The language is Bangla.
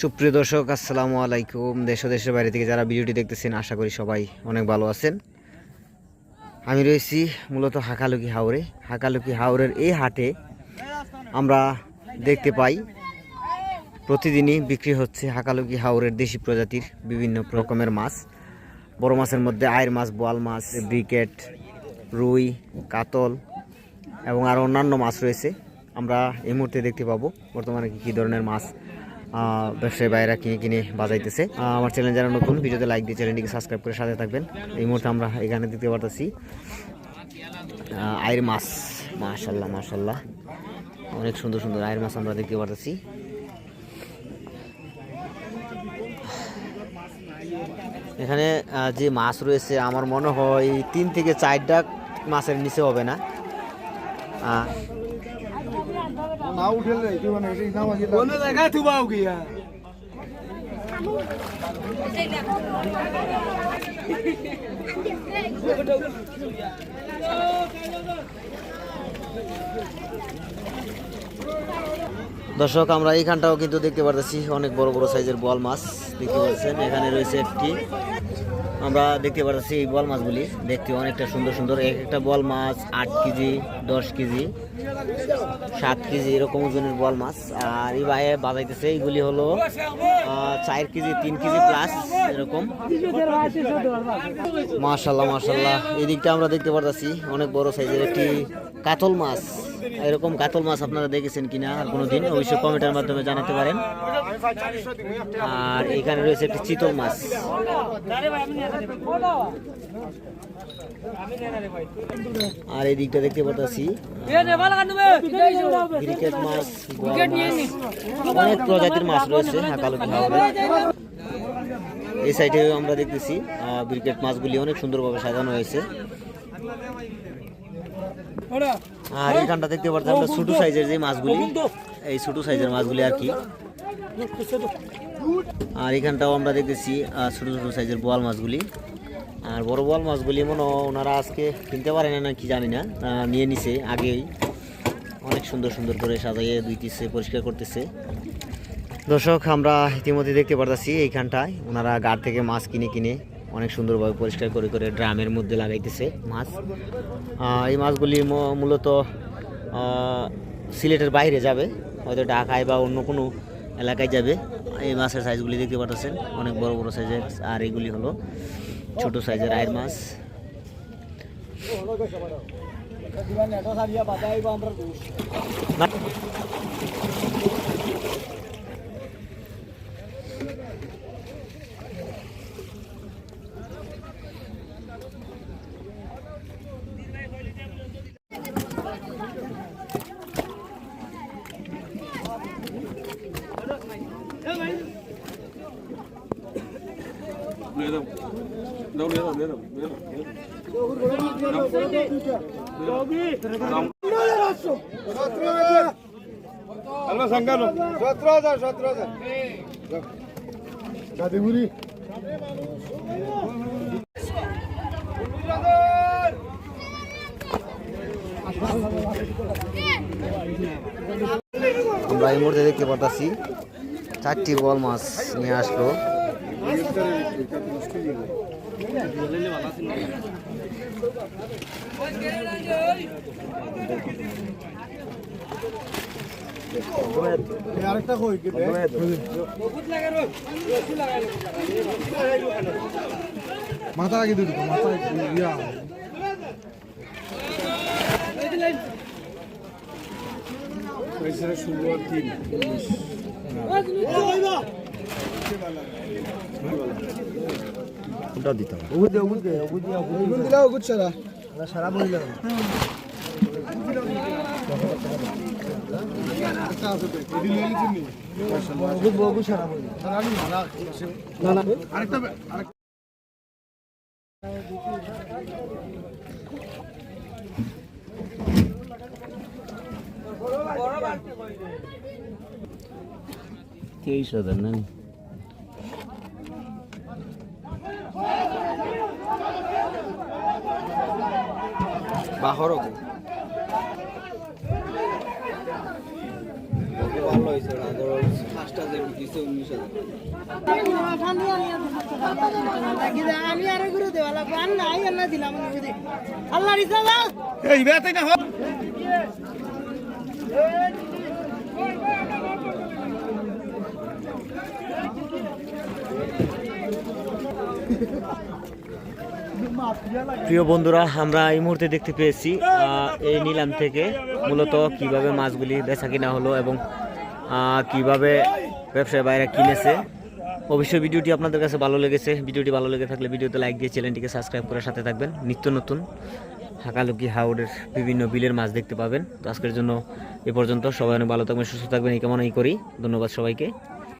সুপ্রিয় দর্শক, আসসালামু আলাইকুম। দেশ দেশের বাইরে থেকে যারা ভিডিওটি দেখতেছেন, আশা করি সবাই অনেক ভালো আছেন। আমি রয়েছি মূলত হাকালুকি হাওরে। হাকালুকি হাওরের এই হাটে আমরা দেখতে পাই, প্রতিদিনই বিক্রি হচ্ছে হাকালুকি হাওরের দেশি প্রজাতির বিভিন্ন রকমের মাছ। বড় মাছের মধ্যে আয়ের মাছ, বোয়াল মাছ, ব্রিকেট, রুই, কাতল এবং আরও অন্যান্য মাছ রয়েছে। আমরা এই মুহূর্তে দেখতে পাবো বর্তমানে কী কী ধরনের মাছ ব্যবসায়ী ভাইয়েরা কিনে কিনে বাজাইতেছে। আমার চ্যানেল যারা নতুন, ভিডিওতে লাইক দিয়ে চ্যানেলটিকে সাবস্ক্রাইব করে সাথে থাকবেন। এই মুহূর্তে আমরা এখানে দেখতে পারতেছি আয়ের মাছ। মাশাল্লাহ মাশাল্লাহ। অনেক সুন্দর সুন্দর আয়ের মাছ আমরা দেখতে পারতেছি। এখানে যে মাছ রয়েছে, আমার মনে হয় তিন থেকে চারটা মাছের নিচে হবে না। না উঠেলে কি মানে কোনো জায়গায় থুবাও গিয়া দর্শক আমরা এইখানটাও কিন্তু দেখতে পারতেছি অনেক বড় বড় সাইজের বল মাছ। দেখতে পাচ্ছেন এখানে রয়েছে একটি আমরা দেখতে পারতেছি এই বল মাছগুলি। দেখতে অনেকটা সুন্দর সুন্দর। এক একটা বল মাছ আট কেজি, দশ কেজি, সাত কেজি এরকম ওজনের বল মাছ। আর এই বাইরে বাজাইতেছে, এইগুলি হলো চার কেজি, তিন কেজি প্লাস এরকম। মাশাল্লাহ মাশাল্লাহ। এই দিকটা আমরা দেখতে পারতেছি, অনেক বড় সাইজের একটি কাতল মাছ। এরকম কাতল মাছ আপনারা দেখেছেন কিনা আর কোনোদিন, অবশ্যই কমেন্টের মাধ্যমে জানাতে পারেন। আর এখানে রয়েছে একটি চিতল মাছ। আর এই দিকটা দেখতে ক্রিকেট মাছ অনেক প্রজাতির মাছ রয়েছে হাওরে এই সাইডে আমরা দেখতেছি ব্রিকেট মাছগুলি অনেক সুন্দরভাবে সাজানো হয়েছে। আর এইখানটা দেখতে পারতাম আমরা ছোট সাইজের যে মাছগুলি এই ছোট সাইজের মাছগুলি আর কি। আর এখানটাও আমরা দেখতেছি ছোট ছোট সাইজের বোয়াল মাছগুলি। আর বড় বোয়াল মাছগুলি মনে ওনারা আজকে কিনতে পারে না কি জানি না নিয়ে নিছে আগেই। অনেক সুন্দর সুন্দর করে সাজাইয়ে দুইতেছে পরিষ্কার করতেছে। দর্শক আমরা ইতিমধ্যে দেখতে পারতেছি এইখানটায় ওনারা গাড় থেকে মাছ কিনে কিনে অনেক সুন্দরভাবে পরিষ্কার করে করে ড্রামের মধ্যে লাগাইতেছে মাছ। এই মাছগুলি মূলত সিলেটের বাইরে যাবে, হয়তো ঢাকায় বা অন্য কোনো এলাকায় যাবে। এই মাছের সাইজগুলি দেখতে পাচ্ছেন অনেক বড় বড় সাইজের, আর এগুলি হলো ছোট সাইজের আয়ের মাছ। সতেরো হাজার আমরা এই মুহূর্তে দেখতে পাচ্ছি চারটি বল মাছ নিয়ে আসলো। আরেকটা কই কি মাথা আগে দিদি মাথা ইয়া ষোলো আর তিন কোনটা দিতে হবে ওগুদ দে ওগুদ দে ওগুদ দে ওগুদ দিলা ওগুদ সারা সারা আরেকটা আরেকটা তেইশ হাজার না ভালো আরও ঘুরে দেওয়া লাগবে আর নাই আর না দিলাম আল্লাহ প্রিয় বন্ধুরা, আমরা এই মুহূর্তে দেখতে পেয়েছি এই নিলাম থেকে মূলত কীভাবে মাছগুলি বেচা কিনা হলো এবং কীভাবে ব্যবসায়ী বাইরে কিনেছে। অবশ্যই ভিডিওটি আপনাদের কাছে ভালো লেগেছে। ভিডিওটি ভালো লেগে থাকলে ভিডিওতে লাইক দিয়ে চ্যানেলটিকে সাবস্ক্রাইব করে সাথে থাকবেন। নিত্য নতুন হাকালুকি হাওড়ের বিভিন্ন বিলের মাছ দেখতে পাবেন। তো আজকের জন্য এ পর্যন্ত। সবাই অনেক ভালো থাকবেন, সুস্থ থাকবেন। এই কামনাই করি। ধন্যবাদ সবাইকে।